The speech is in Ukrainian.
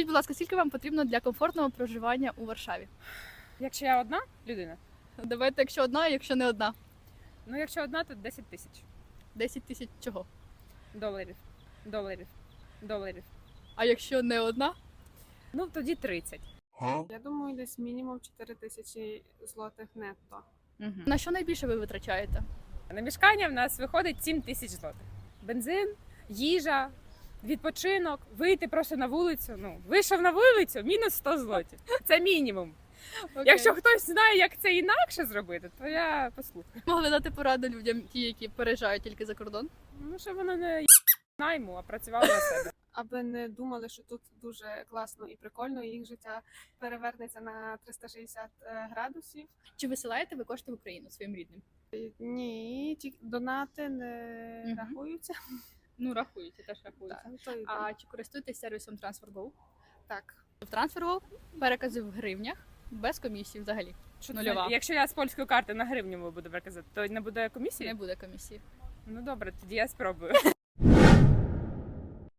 Скажіть, будь ласка, скільки вам потрібно для комфортного проживання у Варшаві? Якщо я одна людина, Давайте, якщо одна, якщо не одна. ну якщо одна, то 10 тисяч 10 тисяч чого? доларів. Доларів. Доларів. А якщо не одна? Ну тоді 30. Я думаю, десь мінімум 4 тисячі злотих нетто. Угу. На що найбільше ви витрачаєте? На мішкання в нас виходить 7 тисяч злотих. Бензин, їжа, відпочинок, вийти просто на вулицю. Ну, вийшов на вулицю, мінус 100 злотів. Це мінімум. Якщо хтось знає, як це інакше зробити, то я послухаю. могли дати пораду людям, ті, які переїжджають тільки за кордон. Ну, щоб воно не найму, а працювало на себе. Аби не думали, що тут дуже класно і прикольно, і їх життя перевернеться на 360 е, градусів. Чи висилаєте ви кошти в Україну своїм рідним? Ні, ті донати не Мгм. рахуються. Ну, рахується, теж рахується. Так, то А чи користуєтесь сервісом TransferGo? так. В TransferGo перекази в гривнях без комісії взагалі. Що Нульова. Якщо я з польської карти на гривню буду переказати, то не буде комісії? Не буде комісії. Ну добре, тоді я спробую.